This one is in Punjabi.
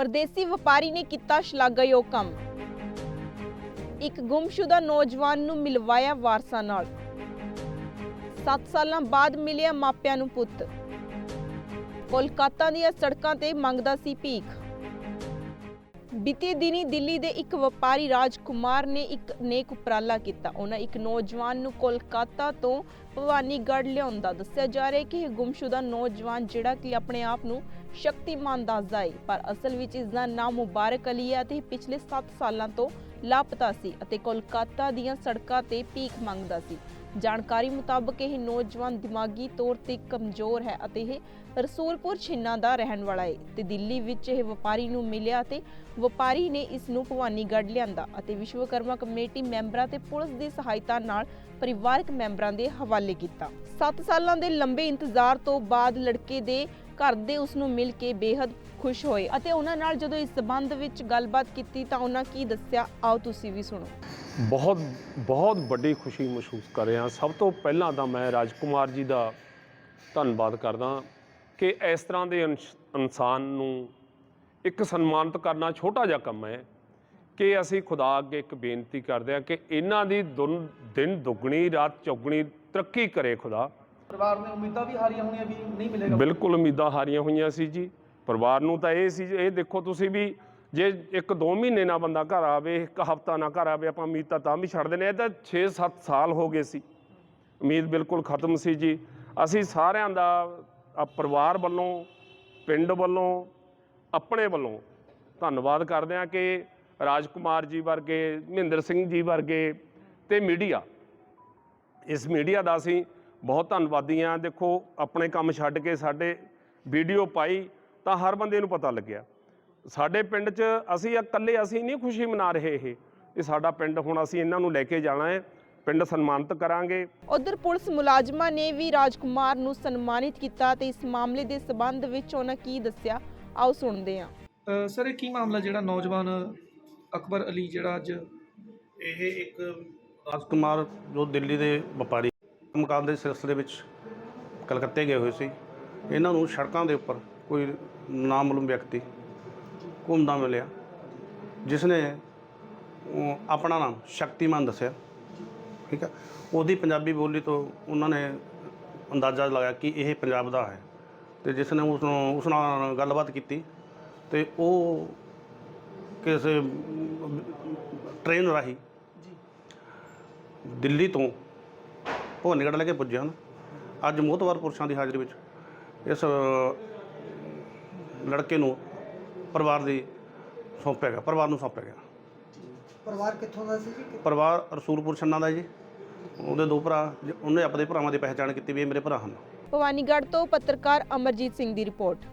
ਪਰਦੇਸੀ ਵਪਾਰੀ ਨੇ ਕੀਤਾ ਸ਼ਲਾਘਾਯੋਗ ਕੰਮ। ਇੱਕ ਗੁੰਮਸ਼ੁਦਾ ਨੌਜਵਾਨ ਨੂੰ ਮਿਲਵਾਇਆ ਵਾਰਸਾਂ ਨਾਲ। 7 ਸਾਲਾਂ ਬਾਅਦ ਮਿਲਿਆ ਮਾਪਿਆਂ ਨੂੰ ਪੁੱਤ। ਕੋਲਕਾਤਾ ਦੀਆਂ ਸੜਕਾਂ ਤੇ ਮੰਗਦਾ ਸੀ ਭੀਖ। ਬੀਤੇ ਦਿਨੀ ਦਿੱਲੀ ਦੇ ਇੱਕ ਵਪਾਰੀ ਰਾਜਕੁਮਾਰ ਨੇ ਇੱਕ ਨੇਕ ਉਪਰਾਲਾ ਕੀਤਾ। ਉਹਨਾਂ ਇੱਕ ਨੌਜਵਾਨ ਨੂੰ ਕੋਲਕਾਤਾ ਤੋਂ ਭਵਾਨੀਗੜ੍ਹ ਲਿਆਉਂਦਾ ਦੱਸਿਆ ਜਾ ਰਿਹਾ ਕਿ ਇਹ ਗੁੰਮਸ਼ੁਦਾ ਨੌਜਵਾਨ ਜਿਹੜਾ ਕਿ ਆਪਣੇ ਆਪ ਨੂੰ ਸ਼ਕਤੀਮਾਨ ਦੱਸਦਾ ਹੈ ਪਰ ਅਸਲ ਵਿੱਚ ਇਸ ਦਾ ਨਾਮ ਮੁਬਾਰਕ ਅਲੀ ਹੈ ਅਤੇ ਇਹ ਪਿਛਲੇ 7 ਸਾਲਾਂ ਤੋਂ ਲਾਪਤਾ ਸੀ ਅਤੇ ਕੋਲਕਾਤਾ ਦੀਆਂ ਸੜਕਾਂ ਤੇ ਭੀਖ ਮੰਗਦਾ ਸੀ। ਜਾਣਕਾਰੀ ਮੁਤਾਬਕ ਇਹ ਨੌਜਵਾਨ ਦਿਮਾਗੀ ਤੌਰ ਤੇ ਕਮਜ਼ੋਰ ਹੈ ਅਤੇ ਇਹ ਰਸੂਲਪੁਰ ਛਿੰਨਾ ਦਾ ਰਹਿਣ ਵਾਲਾ ਹੈ ਤੇ ਦਿੱਲੀ ਵਿੱਚ ਇਹ ਵਪਾਰੀ ਨੂੰ ਮਿਲਿਆ ਤੇ ਵਪਾਰੀ ਨੇ ਇਸ ਨੂੰ ਭਵਾਨੀਗੜ੍ਹ ਲਿਆਂਦਾ ਅਤੇ ਵਿਸ਼ਵਕਰਮਾ ਕਮੇਟੀ ਮੈਂਬਰਾਂ ਤੇ ਪੁਲਿਸ ਦੀ ਸਹਾਇਤਾ ਨਾਲ ਪਰਿਵਾਰਕ ਮੈਂਬਰਾਂ ਦੇ ਹਵਾਲੇ ਕੀਤਾ। 7 ਸਾਲਾਂ ਦੇ ਲੰਬੇ ਇੰਤਜ਼ਾਰ ਤੋਂ ਬਾਅਦ ਲੜਕੇ ਦੇ ਘਰ ਦੇ ਉਸ ਨੂੰ ਮਿਲ ਕੇ ਬੇहद ਖੁਸ਼ ਹੋਏ ਅਤੇ ਉਹਨਾਂ ਨਾਲ ਜਦੋਂ ਇਸ ਸਬੰਧ ਵਿੱਚ ਗੱਲਬਾਤ ਕੀਤੀ ਤਾਂ ਉਹਨਾਂ ਕੀ ਦੱਸਿਆ? ਆਓ ਤੁਸੀਂ ਵੀ ਸੁਣੋ। ਬਹੁਤ ਬਹੁਤ ਵੱਡੀ ਖੁਸ਼ੀ ਮਹਿਸੂਸ ਕਰ ਰਿਹਾ। ਸਭ ਤੋਂ ਪਹਿਲਾਂ ਤਾਂ ਮੈਂ ਰਾਜਕੁਮਾਰ ਜੀ ਦਾ ਧੰਨਵਾਦ ਕਰਦਾ ਕਿ ਇਸ ਤਰ੍ਹਾਂ ਦੇ ਇਨਸ- ਇਨਸਾਨ ਨੂੰ ਇੱਕ ਸਨਮਾਨਿਤ ਕਰਨਾ ਛੋਟਾ ਜਿਹਾ ਕੰਮ ਹੈ ਕਿ ਅਸੀਂ ਖੁਦਾ ਅੱਗੇ ਇੱਕ ਬੇਨਤੀ ਕਰਦੇ ਹਾਂ ਕਿ ਇਹਨਾਂ ਦੀ ਦੁਨ- ਦਿਨ ਦੁੱਗਣੀ, ਰਾਤ ਚੌਗਣੀ ਤਰੱਕੀ ਕਰੇ ਖੁਦਾ। ਪਰਿਵਾਰ ਨੇ ਉਮੀਦਾਂ ਵੀ ਹਾਰੀਆਂ ਹੋਣੀਆਂ ਵੀ ਨਹੀਂ ਮਿਲੇਗਾ। ਬਿਲਕੁਲ ਉਮੀਦਾਂ ਹਾਰੀਆਂ ਹੋਈਆਂ ਸੀ ਜੀ। ਪਰਿਵਾਰ ਨੂੰ ਤਾਂ ਇਹ ਸੀ ਇਹ ਦੇਖੋ ਤੁਸੀਂ ਵੀ ਜੇ ਇੱਕ ਦੋ ਮਹੀਨੇ ਨਾ ਬੰਦਾ ਘਰ ਆਵੇ, ਇੱਕ ਹਫਤਾ ਨਾ ਘਰ ਆਵੇ, ਆਪਾਂ ਉਮੀਦ ਤਾਂ ਤਾਂ ਵੀ ਛੱਡ ਦਿੰਦੇ ਆ ਇਹ ਤਾਂ 6-7 ਸਾਲ ਹੋ ਗਏ ਸੀ। ਉਮੀਦ ਬਿਲਕੁਲ ਖਤਮ ਸੀ ਜੀ। ਅਸੀਂ ਸਾਰਿਆਂ ਦਾ ਪਰਿਵਾਰ ਵੱਲੋਂ, ਪਿੰਡ ਵੱਲੋਂ, ਆਪਣੇ ਵੱਲੋਂ ਧੰਨਵਾਦ ਕਰਦੇ ਹਾਂ ਕਿ ਰਾਜਕੁਮਾਰ ਜੀ ਵਰਗੇ, ਮਹਿੰਦਰ ਸਿੰਘ ਜੀ ਵਰਗੇ ਤੇ ਮੀਡੀਆ। ਇਸ ਮੀਡੀਆ ਦਾ ਅਸੀਂ ਬਹੁਤ ਧੰਨਵਾਦੀ ਹਾਂ। ਦੇਖੋ ਆਪਣੇ ਕੰਮ ਛੱਡ ਕੇ ਸਾਡੇ ਵੀਡੀਓ ਪਾਈ ਤਾਂ ਹਰ ਬੰਦੇ ਨੂੰ ਪਤਾ ਲੱਗਿਆ। ਸਾਡੇ ਪਿੰਡ 'ਚ ਅਸੀਂ ਇਕੱਲੇ ਅਸੀਂ ਨਹੀਂ ਖੁਸ਼ੀ ਮਨਾ ਰਹੇ ਇਹ ਇਹ ਸਾਡਾ ਪਿੰਡ ਹੁਣ ਅਸੀਂ ਇਹਨਾਂ ਨੂੰ ਲੈ ਕੇ ਜਾਣਾ ਹੈ। ਪਿੰਡ ਸਨਮਾਨਿਤ ਕਰਾਂਗੇ। ਉਧਰ ਪੁਲਿਸ ਮੁਲਾਜ਼ਮਾਂ ਨੇ ਵੀ ਰਾਜਕੁਮਾਰ ਨੂੰ ਸਨਮਾਨਿਤ ਕੀਤਾ ਤੇ ਇਸ ਮਾਮਲੇ ਦੇ ਸਬੰਧ ਵਿੱਚ ਉਹਨਾਂ ਕੀ ਦੱਸਿਆ ਆਓ ਸੁਣਦੇ ਹਾਂ। ਸਰ ਇਹ ਕੀ ਮਾਮਲਾ ਜਿਹੜਾ ਨੌਜਵਾਨ ਅਕਬਰ ਅਲੀ ਜਿਹੜਾ ਅੱਜ ਇਹ ਇੱਕ ਰਾਜਕੁਮਾਰ ਜੋ ਦਿੱਲੀ ਦੇ ਵਪਾਰੀ ਮੁਕਾਮ ਦੇ ਸਿਲਸਿਲੇ ਵਿੱਚ ਕਲਕੱਤੇ ਗਏ ਹੋਏ ਸੀ। ਇਹਨਾਂ ਨੂੰ ਸੜਕਾਂ ਦੇ ਉੱਪਰ ਕੋਈ ਨਾਮਾਲੂਮ ਵਿਅਕਤੀ ਘੁੰਮਦਾ ਮਿਲਿਆ ਜਿਸ ਨੇ ਆਪਣਾ ਨਾਮ ਸ਼ਕਤੀਮਾਨ ਦੱਸਿਆ। ਠੀਕ ਹੈ ਉਹਦੀ ਪੰਜਾਬੀ ਬੋਲੀ ਤੋਂ ਉਹਨਾਂ ਨੇ ਅੰਦਾਜ਼ਾ ਲਗਾਇਆ ਕਿ ਇਹ ਪੰਜਾਬ ਦਾ ਹੈ। ਤੇ ਜਿਸ ਨੇ ਉਸ ਨੂੰ ਉਸ ਨਾਲ ਗੱਲਬਾਤ ਕੀਤੀ ਤੇ ਉਹ ਕਿਸੇ ਟ੍ਰੇਨ ਰਾਹੀਂ ਦਿੱਲੀ ਤੋਂ ਭਵਾਨੀਗੜ੍ਹ ਲੈ ਕੇ ਪੁੱਜੇ ਹਨ ਅੱਜ ਮੋਹਤਵਾਰ ਪੁਰਸ਼ਾਂ ਦੀ ਹਾਜ਼ਰੀ ਵਿੱਚ ਇਸ ਲੜਕੇ ਨੂੰ ਪਰਿਵਾਰ ਦੀ ਸੌਂਪਿਆ ਗਿਆ ਪਰਿਵਾਰ ਨੂੰ ਸੌਂਪਿਆ ਗਿਆ। ਪਰਿਵਾਰ ਕਿੱਥੋਂ ਦਾ ਸੀ ਜੀ? ਪਰਿਵਾਰ ਰਸੂਲਪੁਰ ਛੰਨਾ ਦਾ ਜੀ। ਉਹਦੇ ਦੋ ਭਰਾ ਜ- ਉਹਨੇ ਆਪਣੇ ਭਰਾਵਾਂ ਦੀ ਪਹਿਚਾਣ ਕੀਤੀ ਵੀ ਇਹ ਮੇਰੇ ਭਰਾ ਹਨ। ਭਵਾਨੀਗੜ੍ਹ ਤੋਂ ਪੱਤਰਕਾਰ ਅਮਰਜੀਤ ਸਿੰਘ ਦੀ ਰਿਪੋਰਟ।